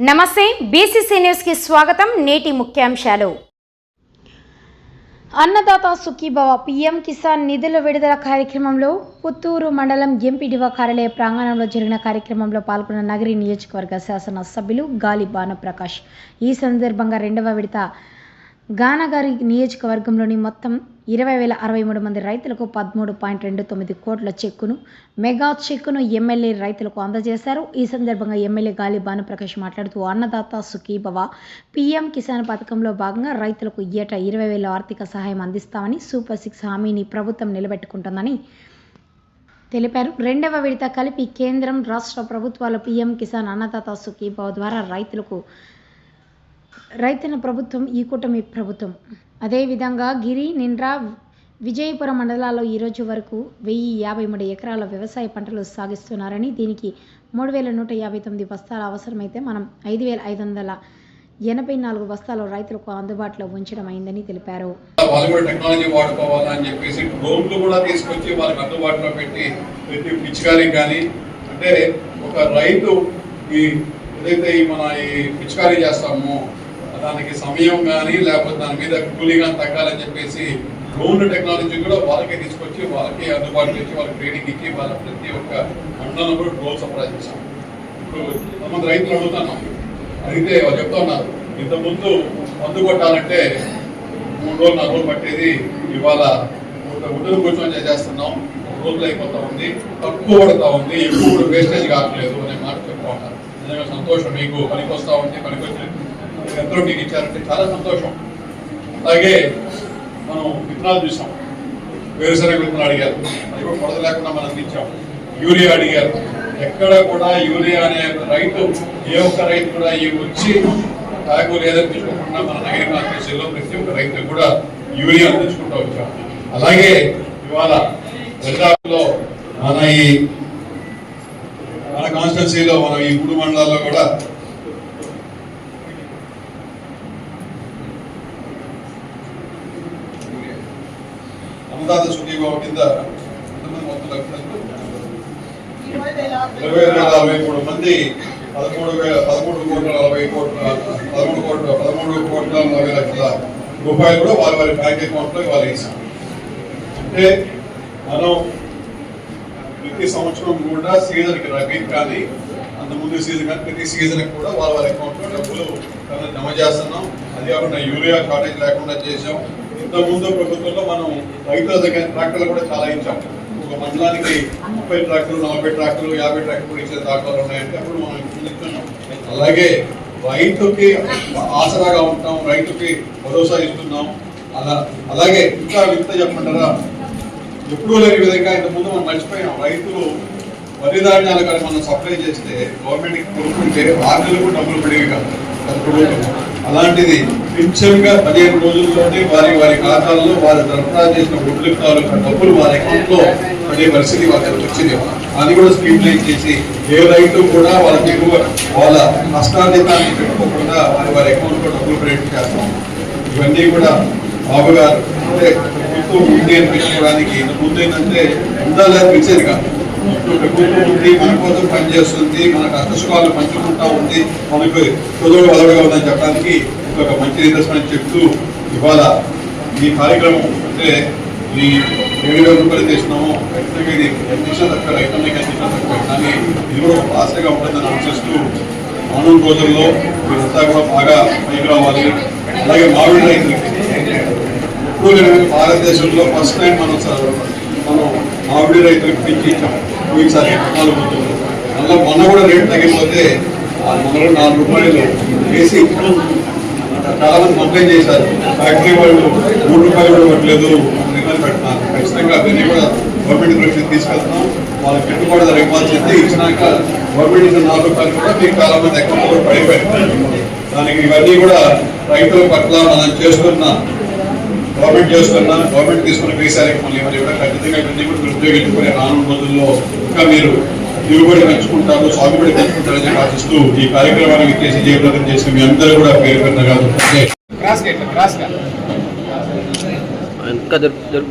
నమస్తే బీసీసీ న్యూస్కి స్వాగతం నేటి ముఖ్యాంశాలు. అన్నదాత సుఖీభవ పీఎం కిసాన్ నిధుల విడుదల కార్యక్రమంలో పుత్తూరు మండలం ఎంపీడీఓ కార్యాలయ ప్రాంగణంలో జరిగిన కార్యక్రమంలో పాల్గొన్న నగరి నియోజకవర్గ శాసన సభ్యులు గాలి భానుప్రకాష్ ఈ సందర్భంగా రెండవ విడత గానగారి నియోజకవర్గంలోని మొత్తం ఇరవై వేల అరవై మూడు మంది రైతులకు పదమూడు పాయింట్ రెండు తొమ్మిది కోట్ల చెక్కును మెగా చెక్కును ఎమ్మెల్యే రైతులకు అందజేశారు. ఈ సందర్భంగా ఎమ్మెల్యే గాలి భానుప్రకాష్ మాట్లాడుతూ అన్నదాత సుఖీభవ పీఎం కిసాన్ పథకంలో భాగంగా రైతులకు ఏటా ఇరవై వేల ఆర్థిక సహాయం అందిస్తామని సూపర్ సిక్స్ హామీని ప్రభుత్వం నిలబెట్టుకుంటుందని తెలిపారు. రెండవ విడత కలిపి కేంద్రం రాష్ట్ర ప్రభుత్వాల పీఎం కిసాన్ అన్నదాత సుఖీభవ ద్వారా రైతులకు రైతన్న ప్రభుత్వం ఈ కూటమి ప్రభుత్వం. అదేవిధంగా గిరి నిండ్రా విజయపురం మండలాల్లో ఈరోజు వరకు వెయ్యి యాభై మూడు ఎకరాల వ్యవసాయ పంటలు సాగిస్తున్నారని దీనికి మూడు వేల నూట యాభై తొమ్మిది బస్తాల అవసరమైతే మనం ఐదు వేల ఐదు వందల ఎనభై నాలుగు బస్తాలు రైతులకు అందుబాటులో ఉంచడం అయిందని తెలిపారు. టెక్నాలజీ వాడుకోవాలని చెప్పేసి డ్రోన్లు కూడా తీసుకొచ్చి వాళ్ళకి అందుబాటులో పెట్టి ప్రతి పిచికారికి కానీ అంటే ఒక రైతు ఈ ఏదైతే మన ఈ పిచికారీ చేస్తామో దానికి సమయం కానీ లేకపోతే దాని మీద కూలీ కానీ తగ్గాలని చెప్పేసి డ్రోన్ టెక్నాలజీ కూడా వాళ్ళకే తీసుకొచ్చి వాళ్ళకి అందుబాటులో ఇచ్చి వాళ్ళకి ట్రైనింగ్ ఇచ్చి వాళ్ళ ప్రతి ఒక్క మండలంలో కూడా డ్రోన్ సప్లై చేశాం. ఇప్పుడు కొంతమంది రైతులు అడుగుతున్నాం. అడిగితే వాళ్ళు చెప్తా ఉన్నారు ఇంతకుముందు మందు కొట్టాలంటే మూడు రోజులు నాలుగు రోజులు పట్టేది ఇవాళ ఉడ్డును కూర్చొని చేసేస్తున్నాం రోజులు అయిపోతా ఉంది తక్కువ పడతా ఉంది ఎక్కువ వేస్టేజ్ కావట్లేదు అనే మాట చెప్తా ఉన్నారు. నిజంగా సంతోషం మీకు పనికి వస్తూ ఉంది పనికి వచ్చి మీకు ఇచ్చారంటే చాలా సంతోషం. అలాగే మనం విత్తనాలు చూసాం. వేరుశనగ విత్తనాలు అడిగారు. అది కూడా కొరత లేకుండా మనం అందించాం యూరియా అడిగారు. ఎక్కడ కూడా యూరియా అనే రైతు ఏ ఒక్క రైతు కూడా ఈ వచ్చి తాగు లేదనిపించుకోకుండా తీసుకోకుండా మన నగర కాన్స్టిట్యూన్సీలో ప్రతి ఒక్క రైతు కూడా యూరియా అందించుకుంటూ వచ్చాం. అలాగే ఇవాళ పంజాబ్లో మన ఈ మన కాన్స్టిట్యున్సీలో మన ఈ మూడు మండలాల్లో కూడా సుఖీ సుఖీభావ కింద ఎంతమంది ఇరవై వేల నలభై మూడు మంది పదమూడు వేల పదమూడు కోట్ల నలభై కోట్ల పదమూడు కోట్ల పదమూడు కోట్ల నలభై లక్షల రూపాయలు కూడా వారి వారి బ్యాంక్ అకౌంట్లో వాళ్ళు వేసాం అంటే మనం ప్రతి సంవత్సరం కూడా సీజన్కి రబీ కానీ అంత ముందు సీజన్ కానీ ప్రతి సీజన్ కూడా వాళ్ళ వారి అకౌంట్లో డబ్బులు జమ చేస్తున్నాం. అది కాకుండా యూరియా కాటేజ్ లేకుండా చేసాం ఇంత ముందు ప్రభుత్వంలో మనం రైతుల దగ్గర ట్రాక్టర్లు కూడా చాలా ఇచ్చాం ఒక మండలానికి ముప్పై ట్రాక్టర్లు నలభై ట్రాక్టర్లు యాభై ట్రాక్టర్లు ఇచ్చే దాఖలాలు ఉన్నాయంటే అప్పుడు మనం ఇస్తున్నాం. అలాగే రైతుకి ఆసరాగా ఉంటాం రైతుకి భరోసా ఇస్తున్నాం. అలా అలాగే ఇంకా వింత చెప్పమంటారా? ఎప్పుడూ లేని విధంగా ఇంత ముందు మనం మర్చిపోయాం రైతులు వరి ధాన్యాలు కానీ మనం సప్లై చేస్తే గవర్నమెంట్కి కొనుక్కుంటే ఆరు నెలలకు డబ్బులు పడేవి కాదు. అలాంటిది గా పదిహేను రోజుల్లోనే వారి వారి ఖాతాల్లో వారు సరఫరా చేసిన ఒడ్లు తాలూకా డబ్బులు వారి అకౌంట్లో పడే పరిస్థితి వాళ్ళకి వచ్చింది. అది కూడా స్ట్రీమ్ లైన్ చేసి ఏ రైతు కూడా వాళ్ళ దిగువ వాళ్ళ నష్టాధితాన్ని పెట్టుకోకుండా వారి వారి అకౌంట్లో డబ్బులు క్రెడిట్ చేస్తాం. ఇవన్నీ కూడా బాబు గారు అంటే ప్రభుత్వం ఉంది పెట్టుకోవడానికి ఇంత ముందు ఉండాలి అనిపించేది కాదు. ఇప్పుడు ఉంది మన కోసం పనిచేస్తుంది మన కష్టసుఖాలు పంచుకుంటా ఉంది మనకు కుదురు వదలుగా ఉందని చెప్పడానికి ఒక మంచి నిదర్శనం చెప్తూ ఇవాళ ఈ కార్యక్రమం అంటే ఈ ఏడు వేల రూపాయలు చేసినాము ఖచ్చితంగా ఇది ఎంతీసం తక్కువ రైతులకి ఎంతీసం తక్కువ. కానీ ఇది కూడా ఒక ఆశగా ఉంటుందని ఆశిస్తూ మానవ రోజుల్లో మీరంతా కూడా బాగా పైకి రావాలి. అలాగే మామిడి రైతులకి ఇప్పుడు భారతదేశంలో ఫస్ట్ టైం మనం మనం మామిడి రైతులకు పెంచి ఇచ్చాము ఈసారి నాలుగు రోజులు మళ్ళీ మొన్న కూడా రేటు తగ్గిపోతే ఆ మొన్న కూడా నాలుగు రూపాయలు వేసి చాలా మంది కంప్లైంట్ చేశారు. ఫ్యాక్టరీ వాళ్ళు మూడు రూపాయలు కూడా ఇవ్వట్లేదు నిర్ణయాలు పెడుతున్నారు ఖచ్చితంగా అవన్నీ కూడా గవర్నమెంట్ దృష్టికి తీసుకెళ్తున్నాం. వాళ్ళకి పెట్టుబడి ధర ఇవ్వాల్సింది ఇచ్చినాక గవర్నమెంట్ ఇచ్చిన నాలుగు రూపాయలు కూడా మీకు చాలా మంది అకౌంట్ పడిపోయారు. దానికి ఇవన్నీ కూడా రైతుల పట్ల మనం చేస్తున్న గవర్నమెంట్ చేస్తున్న గవర్నమెంట్ తీసుకున్న వేసారికి మళ్ళీ ఇవన్నీ కూడా ఖచ్చితంగా ఇవన్నీ కూడా మీరు ఉపయోగించుకునే రానున్న రోజుల్లో ఇంకా మీరు దిగుబడి పెంచుకుంటారు సాగుబడి పెంచుకుంటారని ఆశిస్తూ ఈ కార్యక్రమానికి చేసి జయప్రదం చేసిన మీ అందరూ కూడా పేరు పెట్టిన కాదు ఇంకా దొరుకు